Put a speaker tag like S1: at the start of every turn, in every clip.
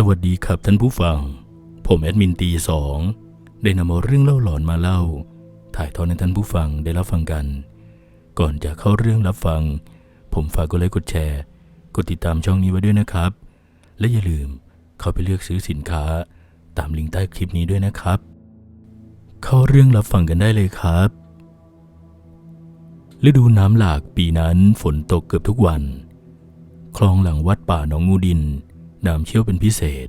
S1: สวัสดีครับท่านผู้ฟัง ผมแอดมินตีสองได้นำเอาเรื่องเล่าหลอนมาเล่า ถ่ายทอดให้ท่านผู้ฟังได้รับฟังกัน ก่อนจะเข้าเรื่องรับฟัง ผมฝากกดไลค์กดแชร์ กดติดตามช่องนี้ไว้ด้วยนะครับ และอย่าลืมเข้าไปเลือกซื้อสินค้า ตามลิงก์ใต้คลิปนี้ด้วยนะครับ เข้าเรื่องรับฟังกันได้เลยครับ ฤดูน้ำหลากปีนั้นฝนตกเกือบทุกวัน คลองหลังวัดป่าหนองงูดิน น้ำเชี่ยวเป็นพิเศษ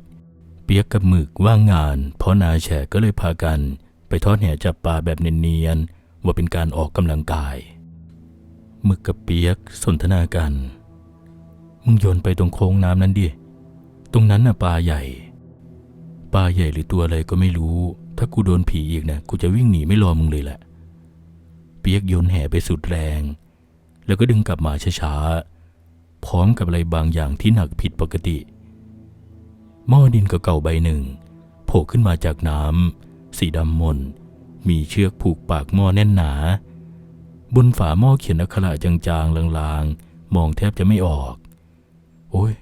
S1: เปียกกับหมึกว่างงาน เพราะนาแฉกก็เลยพากัน ไปทอดแหจับปลาแบบเนียนๆว่าเป็นการออกกำลังกายหมึกกับเปียกสนทนากัน มึงโยนไปตรงโค้งน้ำนั้นดิ ตรงนั้นน่ะปลาใหญ่ ปลาใหญ่หรือตัวอะไรก็ไม่รู้ ถ้ากูโดนผีอีกนะกูจะวิ่งหนีไม่รอมึงเลยแหละ เปียกโยนแห่ไปสุดแรง แล้วก็ดึงกลับมาช้าๆ พร้อมกับอะไรบางอย่างที่หนักผิดปกติ หม้อดินเก่าๆใบหนึ่งโผล่ขึ้นมาจากน้ำสีดำมน มีเชือกผูกปากหม้อแน่นหนา บนฝาหม้อเขียนอักขระจางๆลางๆ มองแทบจะไม่ออก โอ้ย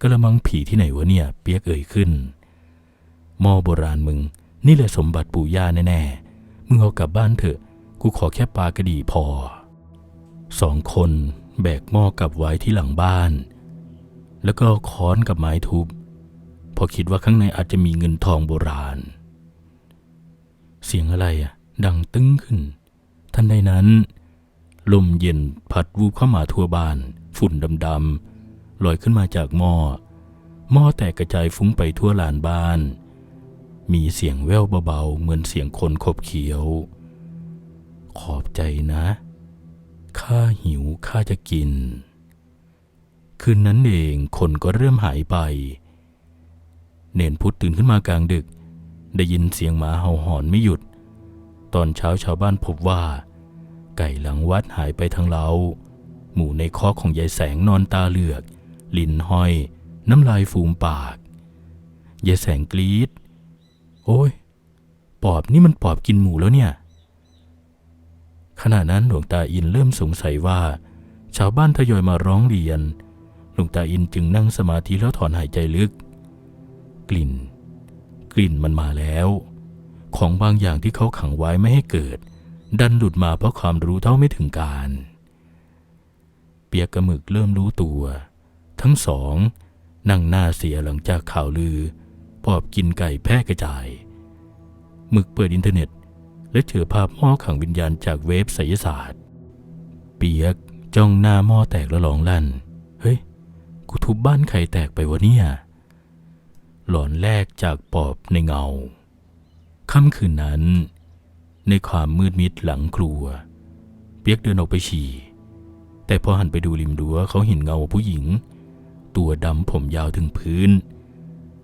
S1: กระมังผีที่ไหนวะเนี่ย เปียกเอ่ยขึ้น หม้อโบราณมึง นี่แหละสมบัติปู่ย่าแน่ๆ มึงเอากลับบ้านเถอะ กูขอแค่ปลากระดีพอ สองคนแบกหม้อกลับไว้ที่หลังบ้าน แล้วก็ค้อนกับไม้ทุบ พอคิดว่าข้างในอาจจะมีเงินทองโบราณ เสียงอะไรอะ ดังตึ้งขึ้น ทันใดนั้น ลมเย็นพัดวูบเข้ามาทั่วบ้าน ฝุ่นดำๆลอยขึ้นมาจากหม้อ หม้อแตกกระจายฟุ้งไปทั่วลานบ้าน มีเสียงแว่วเบาๆ เหมือนเสียงคนขบเขียว ขอบใจนะข้าหิวข้าจะกิน คืนนั้นเองคนก็เริ่มหายไป เนนพุทธตื่นขึ้นมากลางดึก ได้ยินเสียงหมาเห่าหอนไม่หยุด ตอนเช้าชาวบ้านพบว่า ไก่หลังวัดหายไปทั้งเล้า หมูในคอกของยายแสงนอนตาเหลือก ลิ้นห้อย น้ำลายฟูมปาก ยายแสงกรีด โอ้ย ปอบนี่มันปอบกินหมูแล้วเนี่ย ขณะนั้นหลวงตาอินเริ่มสงสัยว่า ชาวบ้านทยอยมาร้องเรียน หลวงตาอินจึงนั่งสมาธิแล้วถอนหายใจลึก กลิ่น กลิ่นมันมาแล้ว ของบางอย่างที่เขาขังไว้ไม่ให้เกิด ดันหลุดมาเพราะความรู้เท่าไม่ถึงการ เปียกกระมึกเริ่มรู้ตัว ทั้งสอง นั่งหน้าเสียหลังจากข่าวลือปอบกินไก่แพร่กระจาย หมึกเปิดอินเทอร์เน็ต และเจอภาพหม้อขังวิญญาณจากเว็บไสยศาสตร์ เปียกจ้องหน้าหม้อแตกแล้วร้องลั่น เฮ้ย กูทุบบ้านใครแตกไปวะเนี่ย หลอนแรกจากปอบในเงา ค่ำคืนนั้น ในความมืดมิดหลังครัว เปียกเดินออกไปฉี่ แต่พอหันไปดูริมรั้วเขาเห็นเงาผู้หญิง ตัวดำผมยาวถึงพื้น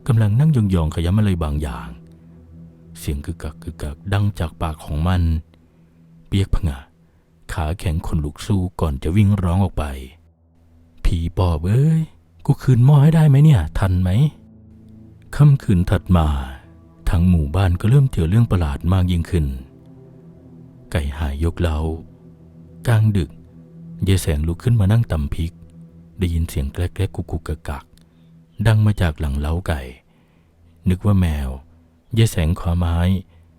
S1: กำลังนั่งยองๆขยำอะไรบางอย่าง เสียงกึกกักกึกกักดังจากปากของมัน เปียกผงะขาแข็งขนลุกสู้ก่อนจะวิ่งร้องออกไป ผีปอบเอ้ย กูคืนหม้อให้ได้ไหมเนี่ย ทันไหม ค่ำคืนถัดมา ทั้งหมู่บ้านก็เริ่มเจอเรื่องประหลาดมากยิ่งขึ้น ไก่หายยกเล้ากลางดึกยายแสงลุกขึ้นมานั่งตำพริก ได้ยินเสียงแกลกๆกุกกุกกักกักดังมาจากหลังเล้าไก่ นึกว่าแมวยายแสงขวาไม้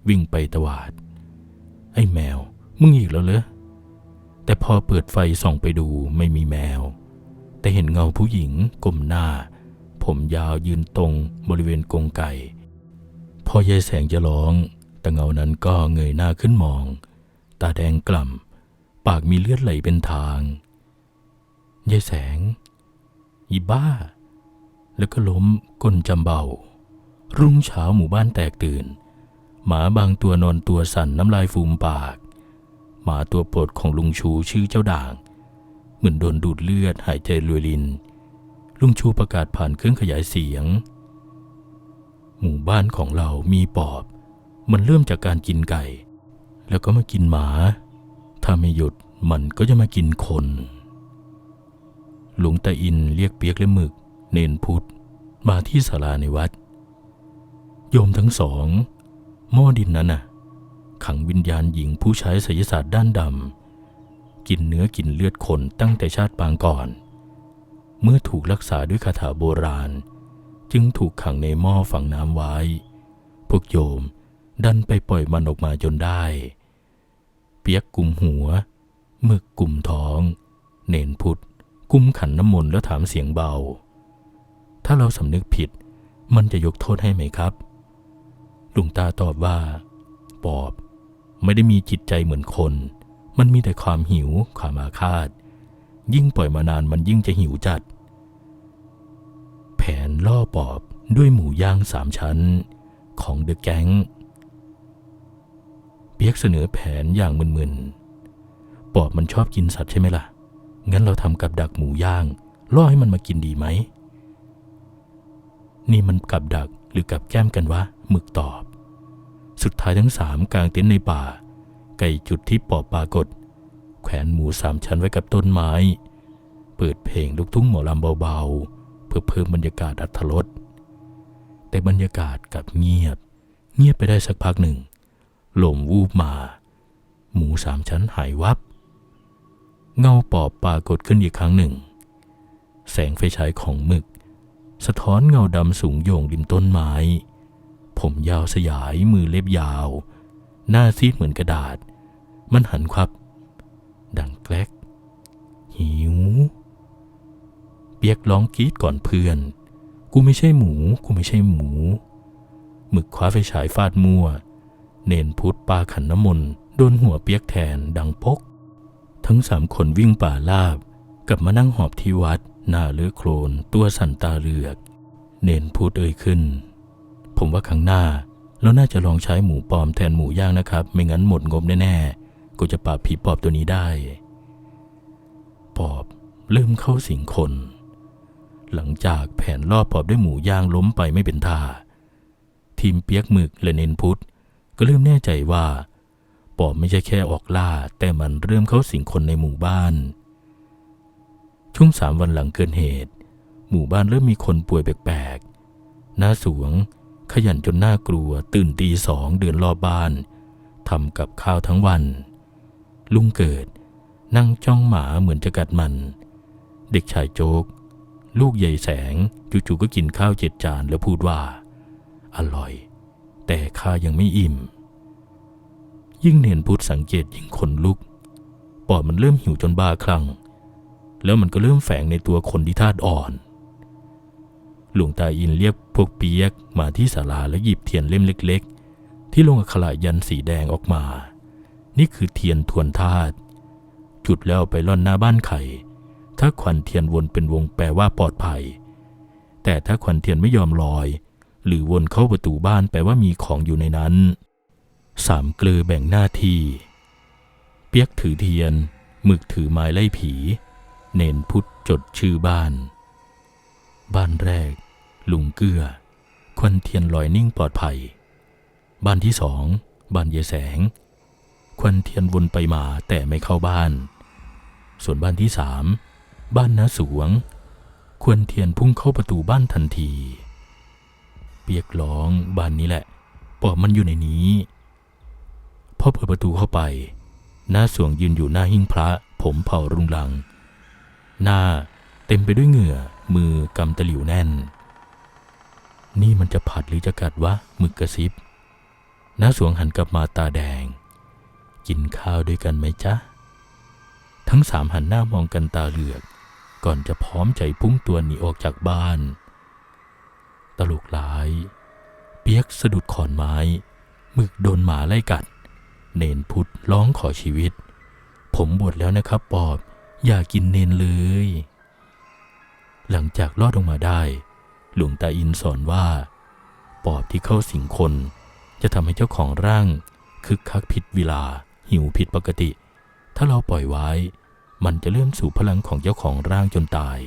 S1: วิ่งไปตวาด ไอ้แมว มึงอีกแล้วเหรอแต่พอเปิดไฟส่องไปดูไม่มีแมว แต่เห็นเงาผู้หญิงก้มหน้า ผมยาวยืนตรงบริเวณกรงไก่ พอยายแสงจะร้องแต่เงานั้นก็เงยหน้าขึ้นมอง ตาแดงกล่ำ ปากมีเลือดไหลเป็นทาง ยายแสงอีบ้า แล้วก็ล้มก้นจำเบา รุ่งเช้าหมู่บ้านแตกตื่น หมาบางตัวนอนตัวสั่นน้ำลายฟูมปาก หมาตัวโปรดของลุงชูชื่อเจ้าด่าง เหมือนโดนดูดเลือดหายใจรวยลิน ลุงชูประกาศผ่านเครื่องขยายเสียง หมู่บ้านของเรามีปอบ มันเริ่มจากการกินไก่ แล้วก็มากินหมา ถ้าไม่หยุดมันก็จะมากินคน หลวงตาอินเรียกเปียกและหมึก เนนพุทธ มาที่ศาลาในวัด โยมทั้งสองหม้อดินนั้นน่ะ ขังวิญญาณหญิงผู้ใช้ไสยศาสตร์ด้านดำกินเนื้อกินเลือดคนตั้งแต่ชาติปางก่อน เมื่อถูกรักษาด้วยคาถาโบราณ จึงถูกขังในหม้อฝังน้ำไว้ พวกโยมดันไปปล่อยมันออกมาจนได้ เปียกกุมหัวมึกกุมท้อง เนนพุทธกุมขันน้ำมนต์แล้วถามเสียงเบา ถ้าเราสำนึกผิด มันจะยกโทษให้ไหมครับ ลุงตาตอบว่า ปอบ ไม่ได้มีจิตใจเหมือนคน มันมีแต่ความหิว ความอาฆาต ยิ่งปล่อยมานานมันยิ่งจะหิวจัด แผนล่อปอบด้วยหมูย่างสามชั้นของเดอะแก๊งเปียกเสนอแผนอย่างมึนๆ ปอบมันชอบกินสัตว์ใช่ไหมล่ะ งั้นเราทำกับดักหมูย่าง ล่อให้มันมากินดีไหม นี่มันกับดักหรือกับแก้มกันวะหมึกตอบ สุดท้ายทั้งสามกลางเต็นท์ในป่า ไก่จุดที่ปอบปรากฏ แขวนหมูสามชั้นไว้กับต้นไม้ เปิดเพลงลูกทุ่งหมอลำเบาๆ เพื่อเพิ่มบรรยากาศอัธรสแต่บรรยากาศกลับเงียบ เงียบไปได้สักพักหนึ่งลมวูบมา หมูสามชั้นหายวับ เงาปอบปรากฏขึ้นอีกครั้งหนึ่ง แสงไฟฉายของมึก สะท้อนเงาดำสูงโยงริมต้นไม้ ผมยาวสยายมือเล็บยาว หน้าซีดเหมือนกระดาษ มันหันควับ หิว เปียกร้องกรีดก่อนเพื่อน กูไม่ใช่หมู กูไม่ใช่หมู หมึกคว้าไฟฉายฟาดมั่ว เนนพุทธปาขันน้ำมนต์โดนหัวเปียกแทนดังพกทั้งสามคนวิ่งป่าลาบกลับมานั่งหอบที่วัด หน้าเลือโครนตัวสันตาเลือก เนนพูดเอ่ยขึ้น ผมว่าครั้งหน้าเราน่าจะลองใช้หมูปลอมแทนหมูย่างนะครับ ไม่งั้นหมดงบแน่ๆก็จะปราบผีปอบตัวนี้ได้ เริ่มเข้าสิงคน หลังจากแผนล่อปอบด้วยหมูย่างล้มไปไม่เป็นท่า ทีมเปียกหมึกและเนนพุทธก็เริ่มแน่ใจว่าปอบไม่ใช่แค่ออกล่า แต่มันเริ่มเข้าสิงคนในหมู่บ้าน ช่วงสามวันหลังเกิดเหตุ หมู่บ้านเริ่มมีคนป่วยแปลกๆหน้าสวง ขยันจนน่ากลัว ตื่นตีสองเดินรอบบ้านทำกับข้าวทั้งวัน ลุงเกิดนั่งจ้องหมาเหมือนจะกัดมัน เด็กชายโจ๊ก ลูกใหญ่แสงจู่ๆก็กินข้าวเจ็ดจานแล้วพูดว่า อร่อย แต่ข้ายังไม่อิ่ม ยิ่งเห็นพุทธสังเกตยิ่งขนลุก ปอดมันเริ่มหิวจนบ้าคลั่ง แล้วมันก็เริ่มแฝงในตัวคนที่ธาตุอ่อน หลวงตาอินเรียกพวกเปียกมาที่ศาลาแล้วหยิบเทียนเล่มเล็ก ๆ ที่ลงอักขระยันสีแดงออกมา นี่คือเทียนทวนธาตุจุดแล้วไปล่อนหน้าบ้านไข่ ถ้าควันเทียนวนเป็นวงแปลว่าปลอดภัย แต่ถ้าควันเทียนไม่ยอมลอย หรือวนเข้าประตูบ้านแปลว่ามีของอยู่ในนั้นสามเกลือแบ่งหน้าที่ เปียกถือเทียน หมึกถือไม้ไล่ผี เนนพุทธจดชื่อบ้าน บ้านแรก ลุงเกื้อ ควันเทียนลอยนิ่งปลอดภัย บ้านที่สองบ้านเยแสง ควันเทียนวนไปมาแต่ไม่เข้าบ้าน ส่วนบ้านที่สาม บ้านน้าสวง ควันเทียนพุ่งเข้าประตูบ้านทันที เปียกร้องบ้านนี้แหละ ปอบมันอยู่ในนี้พอเปิดประตูเข้าไปหน้าสวงยืนอยู่หน้าหิ้งพระ ผมเผารุงรัง หน้าเต็มไปด้วยเหงื่อ มือกำตะหลิวแน่น นี่มันจะผัดหรือจะกัดวะมึกกระซิบหน้าสวงหันกลับมาตาแดง กินข้าวด้วยกันไหมจ๊ะ ทั้งสามหันหน้ามองกันตาเหลือก ก่อนจะพร้อมใจพุ่งตัวหนีออกจากบ้าน ตลกหลาย เปียกสะดุดขอนไม้หมึกโดนหมาไล่กัด เนนพุทธร้องขอชีวิต ผมบวชแล้วนะครับปอบ อย่ากินเนนเลย หลังจากรอดออกมาได้ หลวงตาอินสอนว่า ปอบที่เข้าสิงคน จะทำให้เจ้าของร่างคึกคักผิดเวลาหิวผิดปกติ ถ้าเราปล่อยไว้ มันจะเลื่อมสู่พลังของเจ้าของร่างจนตาย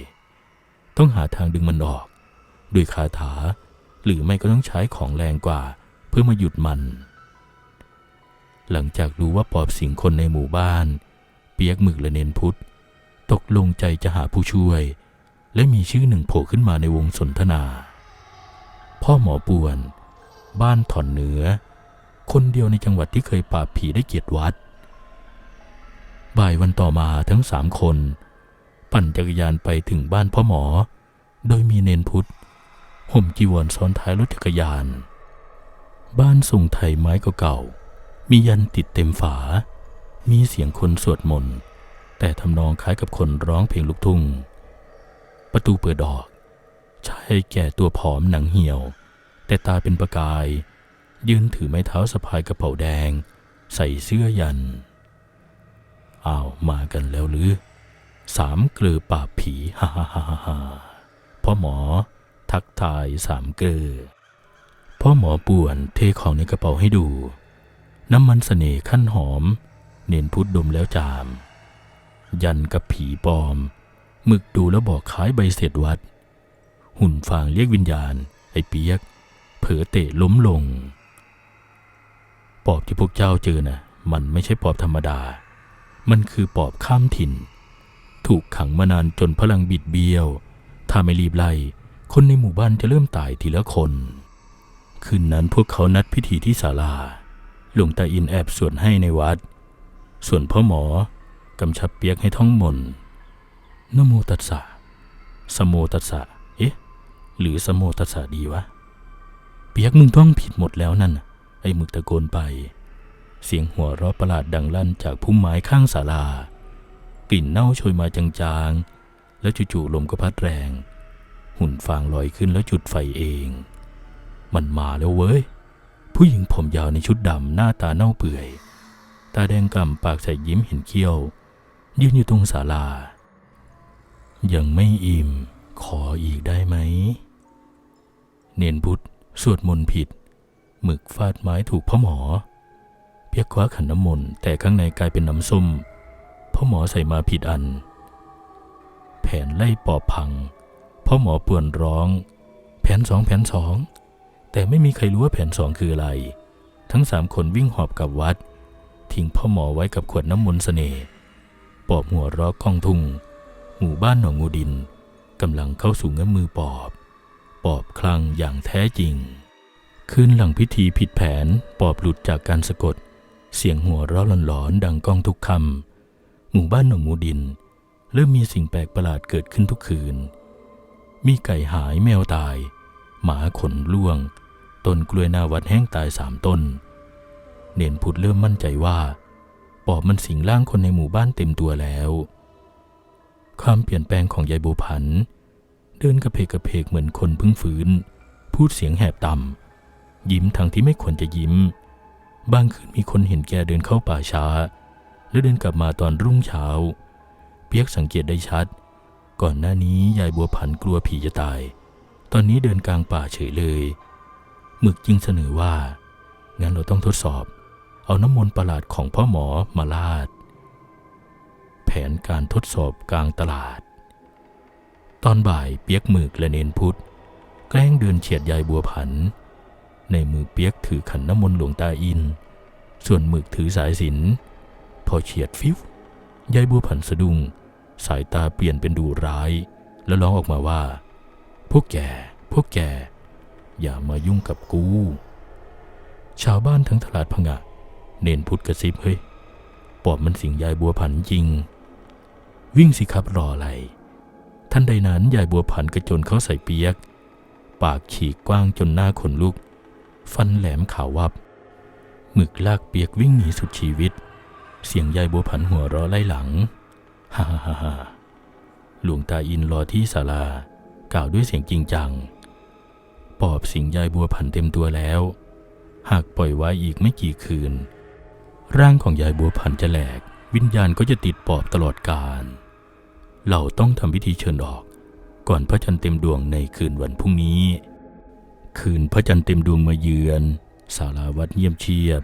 S1: ต้องหาทางดึงมันออก ด้วยคาถา หรือไม่ก็ต้องใช้ของแรงกว่า เพื่อมาหยุดมัน หลังจากรู้ว่าปอบสิงคนในหมู่บ้าน เปียกหมึกและเนนพุทธ ตกลงใจจะหาผู้ช่วย และมีชื่อหนึ่งโผล่ขึ้นมาในวงสนทนา พ่อหมอป่วน บ้านถอนเหนือคนเดียวในจังหวัดที่เคยปราบผีได้เกียรติวัด บ่ายวันต่อมาทั้งสามคน ปั่นจักรยานไปถึงบ้านพ่อหมอ โดยมีเนนพุทธห่มจีวรซ้อนท้ายรถจักรยาน บ้านทรงไทยไม้เก่าๆมียันติดเต็มฝา มีเสียงคนสวดมนต์แต่ทำนองคล้ายกับคนร้องเพลงลูกทุ่ง ประตูเปิดออก ชายแก่ตัวผอมหนังเหี่ยว แต่ตาเป็นประกาย ยืนถือไม้เท้าสะพายกระเป๋าแดง ใส่เสื้อยัน อ้าวมากันแล้วหรือ สามเกลือปราบผีฮ่าฮ่าฮ่าฮ่าฮ่าพ่อหมอ ทักทายสามเกลือพ่อหมอป่วนเทของในกระเป๋าให้ดู น้ำมันเสน่ห์ขั้นหอม เน้นพุดดมแล้วจาม ยันกับผีปลอมหมึกดูแล้วบอกคล้ายใบเสร็จวัด หุ่นฟางเรียกวิญญาณ ไอ้เปียก เผลอเตะล้มลง ปอบที่พวกเจ้าเจอน่ะ มันไม่ใช่ปอบธรรมดา มันคือปอบข้ามถิ่น ถูกขังมานานจนพลังบิดเบี้ยว ถ้าไม่รีบไล่ คนในหมู่บ้านจะเริ่มตายทีละคน คืนนั้นพวกเขานัดพิธีที่ศาลา หลวงตาอินแอบสวดให้ในวัด ส่วนพ่อหมอกำชับเปียกให้ท่องมนต์นโมตัสสะสโมตัสสะ เอ๊ะ หรือสโมตัสสะดีวะ เปียกมึงท่องผิดหมดแล้วนั่น ไอ้หมึกตะโกนไป เสียงหัวเราะประหลาดดังลั่นจากพุ่มไม้ข้างศาลา กลิ่นเน่าโชยมาจางๆ แล้วจู่ๆลมก็พัดแรง หุ่นฟางลอยขึ้นแล้วจุดไฟเอง มันมาแล้วเว้ย ผู้หญิงผมยาวในชุดดำหน้าตาเน่าเปื่อย ตาแดงกล่ำปากใส่ยิ้มเห็นเขี้ยว ยืนอยู่ตรงศาลา ยังไม่อิ่ม ขออีกได้ไหม เนนพุทธสวดมนต์ผิดหมึกฟาดไม้ถูกพ่อหมอ เพียกคว้าขันน้ำมนต์แต่ข้างในกลายเป็นน้ำส้ม พ่อหมอใส่มาผิดอัน แผนไล่ปอบพัง พ่อหมอป่วนร้อง แผนสองแผนสอง แต่ไม่มีใครรู้ว่าแผนสองคืออะไร ทั้งสามคนวิ่งหอบกลับวัด ทิ้งพ่อหมอไว้กับขวดน้ำมนต์เสน่ห์ปอบหัวเรอกกองทุ่งหมู่บ้านหนองงูดินกำลังเข้าสู่เงื้อมือปอบ ปอบคลั่งอย่างแท้จริง คืนหลังพิธีผิดแผน ปอบหลุดจากการสะกด เสียงหัวเราะหลอนๆดังก้องทุกคำหมู่บ้านหนองงูดิน เริ่มมีสิ่งแปลกประหลาดเกิดขึ้นทุกคืน มีไก่หายแมวตาย หมาขนล่วง ต้นกล้วยนาวัดแห้งตายสามต้น เนนพุทธเริ่มมั่นใจว่าปอบมันสิงร่างคนในหมู่บ้านเต็มตัวแล้ว ความเปลี่ยนแปลงของยายบัวผัน เดินกระเพกกระเพกเหมือนคนเพิ่งฟื้น พูดเสียงแหบต่ำยิ้มทั้งที่ไม่ควรจะยิ้ม บางคืนมีคนเห็นแกเดินเข้าป่าช้า แล้วเดินกลับมาตอนรุ่งเช้า เปียกสังเกตได้ชัด ก่อนหน้านี้ยายบัวผันกลัวผีจะตาย ตอนนี้เดินกลางป่าเฉยเลยหมึกจึงเสนอว่า งั้นเราต้องทดสอบ เอาน้ำมนต์ประหลาดของพ่อหมอมาลาด แผนการทดสอบกลางตลาด ตอนบ่ายเปียกหมึกและเนนพุทธแกล้งเดินเฉียดยายบัวผัน ในมือเปียกถือขันน้ำมนต์หลวงตาอิน ส่วนหมึกถือสายสิน พอเฉียดฟิวยายบัวผันสะดุ้งสายตาเปลี่ยนเป็นดูร้าย แล้วร้องออกมาว่า พวกแก พวกแก อย่ามายุ่งกับกู ชาวบ้านทั้งตลาดพงะ เนนพุทธกระซิบเฮ้ย ปอบมันสิงยายบัวผันจริง วิ่งสิครับรออะไร ท่านใดนั้นยายบัวผันกระโจนเข้าใส่เปียก ปากฉีกกว้างจนหน้าขนลุก ฟันแหลมขาววับ หมึกลากเปียกวิ่งหนีสุดชีวิต เสียงยายบัวผันหัวเราะไล่หลัง ฮ่าฮ่าฮ่าหลวงตาอินรอที่ศาลากล่าวด้วยเสียงจริงจัง ปอบสิงยายบัวผันเต็มตัวแล้ว หากปล่อยไว้อีกไม่กี่คืน ร่างของยายบัวผันจะแหลก วิญญาณก็จะติดปอบตลอดกาลเราต้องทำพิธีเชิญออก ก่อนพระจันทร์เต็มดวงในคืนวันพรุ่งนี้ คืนพระจันทร์เต็มดวงมาเยือนศาลาวัดเงียบเชียบ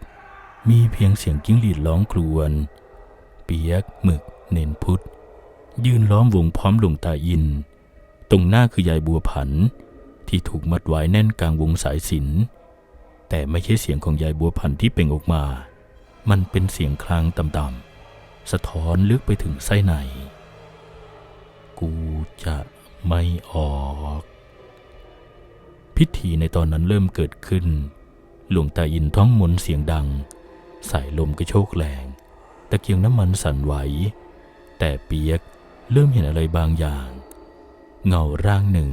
S1: มีเพียงเสียงกิ้งหรีดร้องครวญเปียกหมึก เนนพุทธยืนล้อมวงพร้อมหลวงตาอิน ตรงหน้าคือยายบัวผัน ที่ถูกมัดไว้แน่นกลางวงสายสินแต่ไม่ใช่เสียงของยายบัวผันที่เป่งออกมา มันเป็นเสียงคลางต่ำๆ สะท้อนลึกไปถึงไส้ใน กูจะไม่ออก พิธีในตอนนั้นเริ่มเกิดขึ้น หลวงตาอินท่องมนเสียงดัง สายลมกระโชกแรง ตะเกียงน้ำมันสั่นไหว แต่เปียกเริ่มเห็นอะไรบางอย่าง เงาร่างหนึ่ง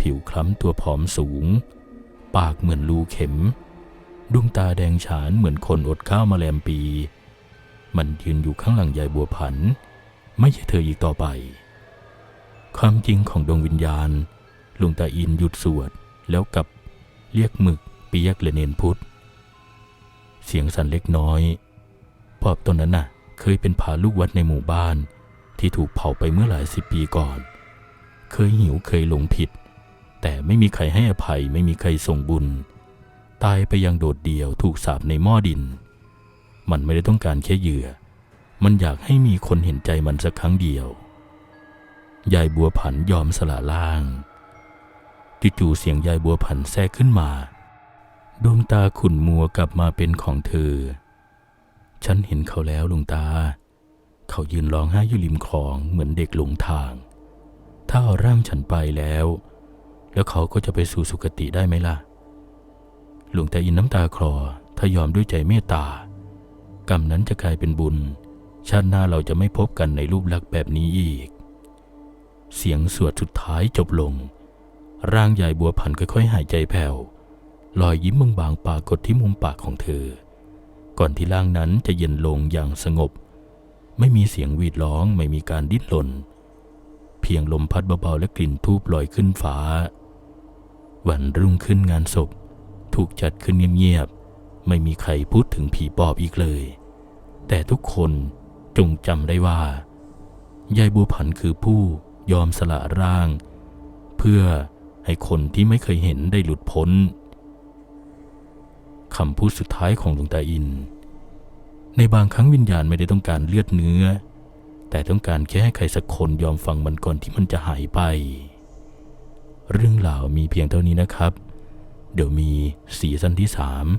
S1: ผิวคล้ำตัวผอมสูง ปากเหมือนรูเข็ม ดวงตาแดงฉานเหมือนคนอดข้าวมาแลมปี มันยืนอยู่ข้างหลังยายบัวผัน ไม่ใช่เธออีกต่อไป ความจริงของดวงวิญญาณลุงตาอินหยุดสวด แล้วกับเรียกหมึกเปียกแลเนนพุทธเสียงสั่นเล็กน้อยปอบตนนั้นน่ะ เคยเป็นพาลูกวัดในหมู่บ้าน ที่ถูกเผาไปเมื่อหลายสิบปีก่อน เคยหิวเคยหลงผิด แต่ไม่มีใครให้อภัยไม่มีใครส่งบุญ ตายไปอยังโดดเดี่ยวถูกสาปในหม้อดิน มันไม่ได้ต้องการแค่เหยื่อ มันอยากให้มีคนเห็นใจมันสักครั้งเดียวยายบัวผันยอมสละล่าง จู่ๆเสียงยายบัวผันแทรกขึ้นมา ดวงตาขุ่นมัวกลับมาเป็นของเธอ ฉันเห็นเขาแล้วลุงตา เขายืนร้องไห้อยู่ริมคลองเหมือนเด็กหลงทาง ถ้าเอาร่างฉันไปแล้ว แล้วเขาก็จะไปสู่สุคติได้ไหมล่ะหลวงตาอินน้ำตาคลอถ้ายอมด้วยใจเมตตากรรมนั้นจะกลายเป็นบุญ ชาติหน้าเราจะไม่พบกันในรูปลักษณ์แบบนี้อีก เสียงสวดสุดท้ายจบลง ร่างใหญ่บัวพันค่อยๆ หายใจแผ่วรอยยิ้มบางๆปรากฏที่มุมปากของเธอ ก่อนที่ร่างนั้นจะเย็นลงอย่างสงบ ไม่มีเสียงวีดร้องไม่มีการดิ้นรนเพียงลมพัดเบาๆและกลิ่นทูบลอยขึ้นฟ้า วันรุ่งขึ้นงานศพ ถูกจัดขึ้นเงียบๆไม่มีใครพูดถึงผีปอบอีกเลย แต่ทุกคนจงจำได้ว่ายายบัวผันคือผู้ยอมสละร่าง เพื่อ ให้คนที่ไม่เคยเห็นได้หลุดพ้นคำพูดสุดท้ายของหลวงตาอิน ในบางครั้งวิญญาณไม่ได้ต้องการเลือดเนื้อ แต่ต้องการแค่ให้ใครสักคนยอมฟังมันก่อนที่มันจะหายไป เรื่องราวมีเพียงเท่านี้นะครับ เดี๋ยวมีสีซันที่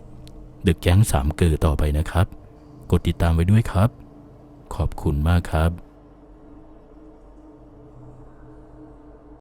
S1: 3ดึกแก๊งสามเกิดต่อไปนะครับ กดติดตามไว้ด้วยครับ ขอบคุณมากครับ